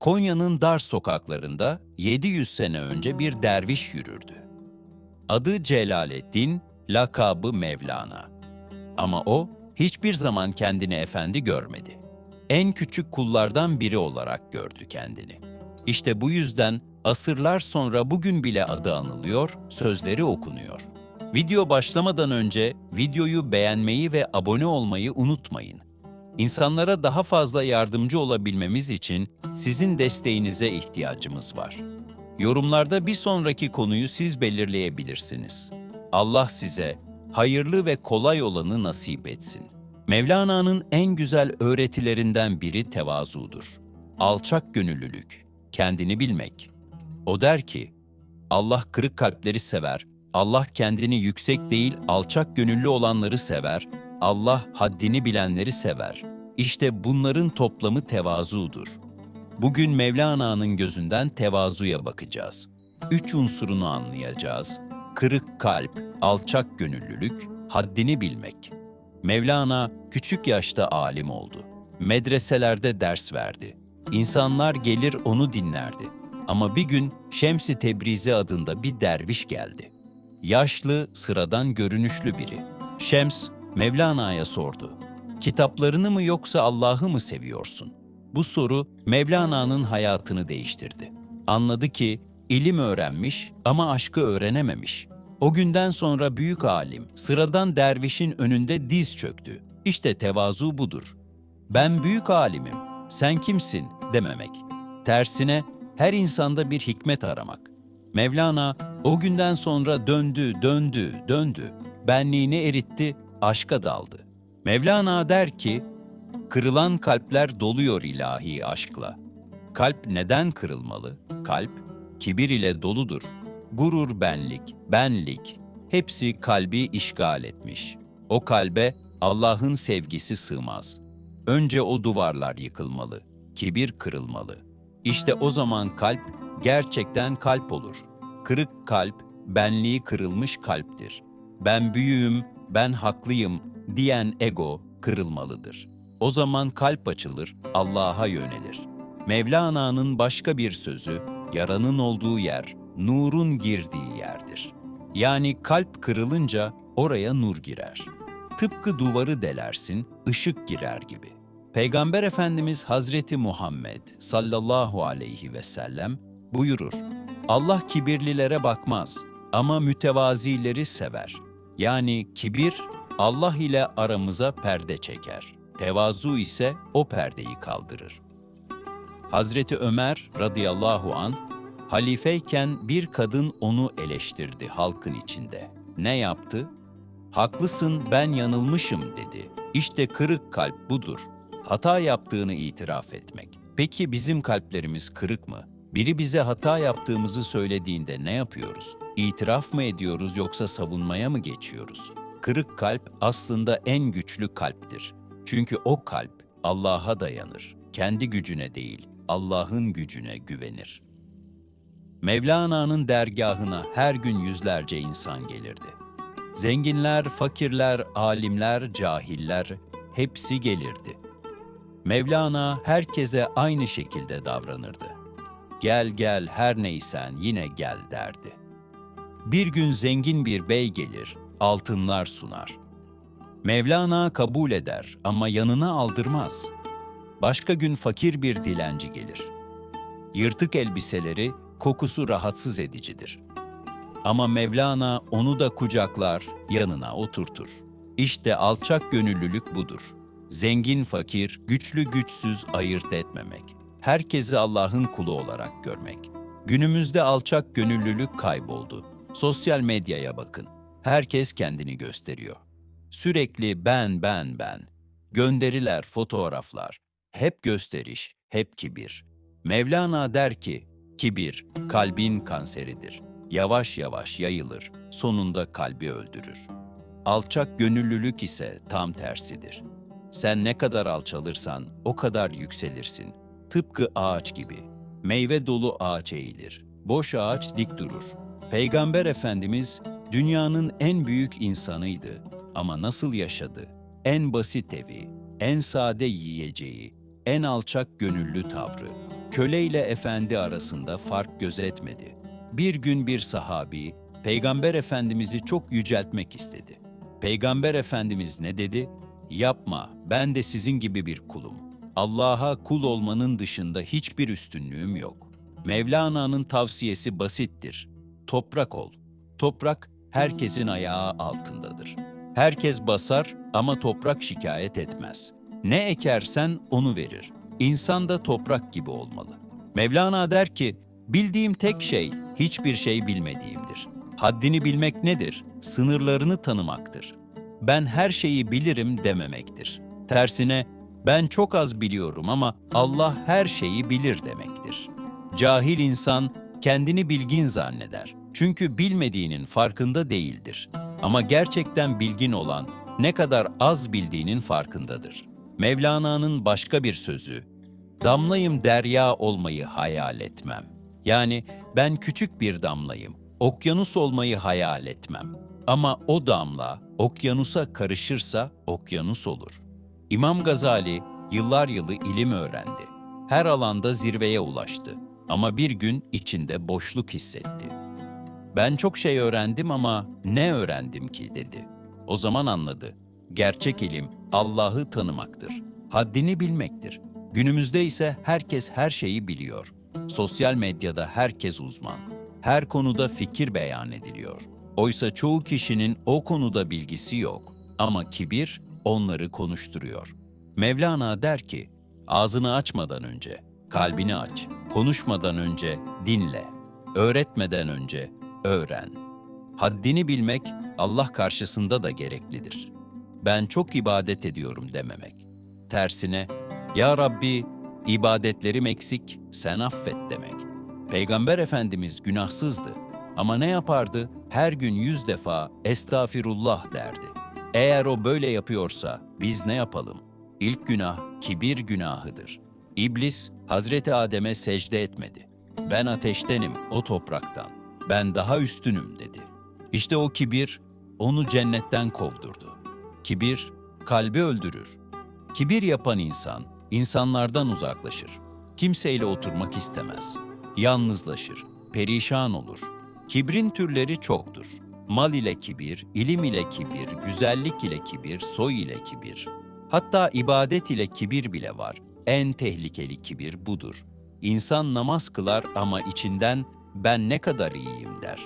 Konya'nın dar sokaklarında 700 sene önce bir derviş yürürdü. Adı Celaleddin, lakabı Mevlana. Ama o hiçbir zaman kendini efendi görmedi. En küçük kullardan biri olarak gördü kendini. İşte bu yüzden asırlar sonra bugün bile adı anılıyor, sözleri okunuyor. Video başlamadan önce videoyu beğenmeyi ve abone olmayı unutmayın. İnsanlara daha fazla yardımcı olabilmemiz için sizin desteğinize ihtiyacımız var. Yorumlarda bir sonraki konuyu siz belirleyebilirsiniz. Allah size hayırlı ve kolay olanı nasip etsin. Mevlana'nın en güzel öğretilerinden biri tevazudur. Alçak gönüllülük, kendini bilmek. O der ki, Allah kırık kalpleri sever, Allah kendini yüksek değil alçak gönüllü olanları sever, Allah haddini bilenleri sever. İşte bunların toplamı tevazudur. Bugün Mevlana'nın gözünden tevazuya bakacağız. Üç unsurunu anlayacağız. Kırık kalp, alçak gönüllülük, haddini bilmek. Mevlana küçük yaşta alim oldu. Medreselerde ders verdi. İnsanlar gelir onu dinlerdi. Ama bir gün Şems-i Tebrizi adında bir derviş geldi. Yaşlı, sıradan görünüşlü biri. Şems, Mevlana'ya sordu. Kitaplarını mı yoksa Allah'ı mı seviyorsun? Bu soru Mevlana'nın hayatını değiştirdi. Anladı ki ilim öğrenmiş ama aşkı öğrenememiş. O günden sonra büyük alim, sıradan dervişin önünde diz çöktü. İşte tevazu budur. Ben büyük alimim, sen kimsin dememek. Tersine her insanda bir hikmet aramak. Mevlana o günden sonra döndü, döndü, döndü. Benliğini eritti, aşka daldı. Mevlana der ki, kırılan kalpler doluyor ilahi aşkla. Kalp neden kırılmalı? Kalp, kibir ile doludur. Gurur benlik, benlik, hepsi kalbi işgal etmiş. O kalbe Allah'ın sevgisi sığmaz. Önce o duvarlar yıkılmalı, kibir kırılmalı. İşte o zaman kalp gerçekten kalp olur. Kırık kalp, benliği kırılmış kalptir. Ben büyüğüm, ben haklıyım diyen ego kırılmalıdır. O zaman kalp açılır, Allah'a yönelir. Mevlana'nın başka bir sözü, yaranın olduğu yer, nurun girdiği yerdir. Yani kalp kırılınca oraya nur girer. Tıpkı duvarı delersin, ışık girer gibi. Peygamber Efendimiz Hazreti Muhammed sallallahu aleyhi ve sellem buyurur. Allah kibirlilere bakmaz ama mütevazileri sever. Yani kibir Allah ile aramıza perde çeker. Tevazu ise o perdeyi kaldırır. Hazreti Ömer radıyallahu an halifeyken bir kadın onu eleştirdi halkın içinde. Ne yaptı? Haklısın ben yanılmışım dedi. İşte kırık kalp budur. Hata yaptığını itiraf etmek. Peki bizim kalplerimiz kırık mı? Biri bize hata yaptığımızı söylediğinde ne yapıyoruz? İtiraf mı ediyoruz yoksa savunmaya mı geçiyoruz? Kırık kalp aslında en güçlü kalptir. Çünkü o kalp Allah'a dayanır. Kendi gücüne değil, Allah'ın gücüne güvenir. Mevlana'nın dergahına her gün yüzlerce insan gelirdi. Zenginler, fakirler, alimler, cahiller hepsi gelirdi. Mevlana herkese aynı şekilde davranırdı. Gel gel her neysen yine gel derdi. Bir gün zengin bir bey gelir, altınlar sunar. Mevlana kabul eder ama yanına aldırmaz. Başka gün fakir bir dilenci gelir. Yırtık elbiseleri, kokusu rahatsız edicidir. Ama Mevlana onu da kucaklar, yanına oturtur. İşte alçak gönüllülük budur. Zengin fakir, güçlü güçsüz ayırt etmemek. Herkesi Allah'ın kulu olarak görmek. Günümüzde alçak gönüllülük kayboldu. Sosyal medyaya bakın. Herkes kendini gösteriyor. Sürekli ben ben ben. Gönderiler, fotoğraflar. Hep gösteriş, hep kibir. Mevlana der ki, kibir kalbin kanseridir. Yavaş yavaş yayılır, sonunda kalbi öldürür. Alçak gönüllülük ise tam tersidir. Sen ne kadar alçalırsan o kadar yükselirsin. Tıpkı ağaç gibi. Meyve dolu ağaç eğilir. Boş ağaç dik durur. Peygamber Efendimiz dünyanın en büyük insanıydı ama nasıl yaşadı? En basit evi, en sade yiyeceği, en alçak gönüllü tavrı. köle ile efendi arasında fark gözetmedi. Bir gün bir sahabi, Peygamber Efendimiz'i çok yüceltmek istedi. Peygamber Efendimiz ne dedi? Yapma, ben de sizin gibi bir kulum. Allah'a kul olmanın dışında hiçbir üstünlüğüm yok. Mevlana'nın tavsiyesi basittir. Toprak ol. Toprak herkesin ayağı altındadır. Herkes basar ama toprak şikayet etmez. Ne ekersen onu verir. İnsan da toprak gibi olmalı. Mevlana der ki, bildiğim tek şey hiçbir şey bilmediğimdir. Haddini bilmek nedir? Sınırlarını tanımaktır. Ben her şeyi bilirim dememektir. Tersine ben çok az biliyorum ama Allah her şeyi bilir demektir. Cahil insan kendini bilgin zanneder. Çünkü bilmediğinin farkında değildir. Ama gerçekten bilgin olan ne kadar az bildiğinin farkındadır. Mevlana'nın başka bir sözü, damlayım derya olmayı hayal etmem. Yani ben küçük bir damlayım, okyanus olmayı hayal etmem. Ama o damla okyanusa karışırsa okyanus olur. İmam Gazali yıllar yılı ilim öğrendi. Her alanda zirveye ulaştı. Ama bir gün içinde boşluk hissetti. Ben çok şey öğrendim ama ne öğrendim ki dedi. O zaman anladı. Gerçek ilim Allah'ı tanımaktır. Haddini bilmektir. Günümüzde ise herkes her şeyi biliyor. Sosyal medyada herkes uzman. Her konuda fikir beyan ediliyor. Oysa çoğu kişinin o konuda bilgisi yok. Ama kibir onları konuşturuyor. Mevlana der ki, ağzını açmadan önce kalbini aç. Konuşmadan önce dinle. Öğretmeden önce öğren. Haddini bilmek Allah karşısında da gereklidir. Ben çok ibadet ediyorum dememek. Tersine, Ya Rabbi, ibadetlerim eksik, sen affet demek. Peygamber Efendimiz günahsızdı ama ne yapardı? Her gün yüz defa estağfirullah derdi. Eğer o böyle yapıyorsa biz ne yapalım? İlk günah kibir günahıdır. İblis Hazreti Adem'e secde etmedi. Ben ateştenim, o topraktan. Ben daha üstünüm dedi. İşte o kibir onu cennetten kovdurdu. Kibir kalbi öldürür. Kibir yapan insan insanlardan uzaklaşır. Kimseyle oturmak istemez. Yalnızlaşır, perişan olur. Kibrin türleri çoktur. Mal ile kibir, ilim ile kibir, güzellik ile kibir, soy ile kibir. Hatta ibadet ile kibir bile var. En tehlikeli kibir budur. İnsan namaz kılar ama içinden ben ne kadar iyiyim der.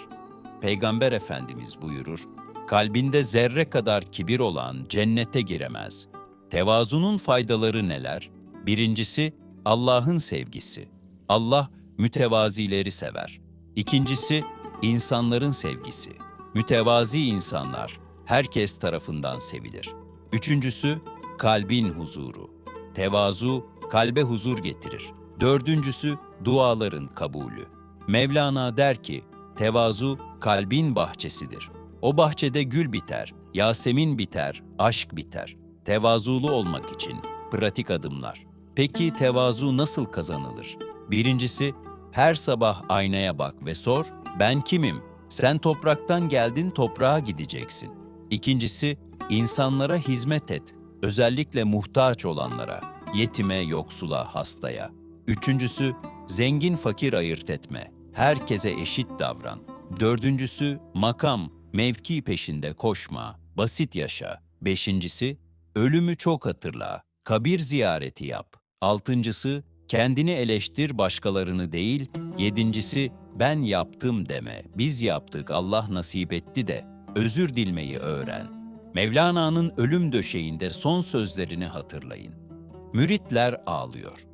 Peygamber Efendimiz buyurur, kalbinde zerre kadar kibir olan cennete giremez. Tevazunun faydaları neler? Birincisi Allah'ın sevgisi. Allah mütevazileri sever. İkincisi insanların sevgisi. Mütevazi insanlar herkes tarafından sevilir. Üçüncüsü kalbin huzuru. Tevazu kalbe huzur getirir. Dördüncüsü duaların kabulü. Mevlana der ki, tevazu kalbin bahçesidir. O bahçede gül biter, Yasemin biter, aşk biter. Tevazulu olmak için pratik adımlar. Peki tevazu nasıl kazanılır? Birincisi, her sabah aynaya bak ve sor, ben kimim? Sen topraktan geldin, toprağa gideceksin. İkincisi, insanlara hizmet et, özellikle muhtaç olanlara, yetime, yoksula, hastaya. Üçüncüsü, zengin fakir ayırt etme, herkese eşit davran. Dördüncüsü, makam, mevki peşinde koşma, basit yaşa. Beşincisi, ölümü çok hatırla, kabir ziyareti yap. Altıncısı, kendini eleştir başkalarını değil. Yedincisi, ben yaptım deme, biz yaptık Allah nasip etti de, özür dilmeyi öğren. Mevlana'nın ölüm döşeğinde son sözlerini hatırlayın. Müritler ağlıyor.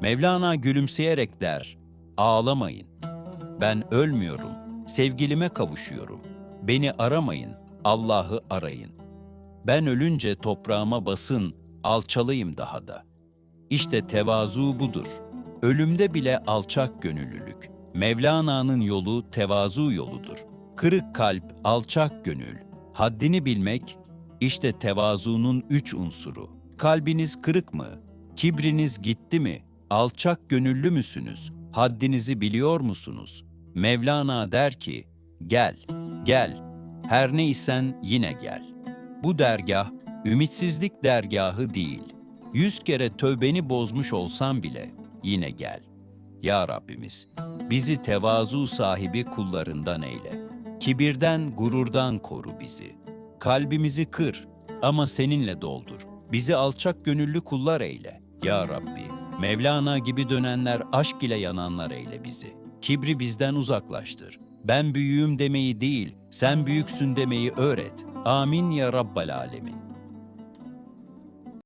Mevlana gülümseyerek der, ağlamayın. Ben ölmüyorum, sevgilime kavuşuyorum. Beni aramayın, Allah'ı arayın. Ben ölünce toprağıma basın, alçalayım daha da. İşte tevazu budur. Ölümde bile alçak gönüllülük. Mevlana'nın yolu tevazu yoludur. Kırık kalp, alçak gönül. Haddini bilmek, işte tevazunun üç unsuru. Kalbiniz kırık mı? Kibriniz gitti mi? Alçak gönüllü müsünüz? Haddinizi biliyor musunuz? Mevlana der ki, gel, gel, her neysen yine gel. Bu dergah, ümitsizlik dergahı değil. Yüz kere tövbeni bozmuş olsan bile yine gel. Ya Rabbimiz, bizi tevazu sahibi kullarından eyle. Kibirden, gururdan koru bizi. Kalbimizi kır ama seninle doldur. Bizi alçak gönüllü kullar eyle. Ya Rabbi, Mevlana gibi dönenler aşk ile yananlar eyle bizi. Kibri bizden uzaklaştır. Ben büyüğüm demeyi değil, sen büyüksün demeyi öğret. Amin ya Rabbal Alemin.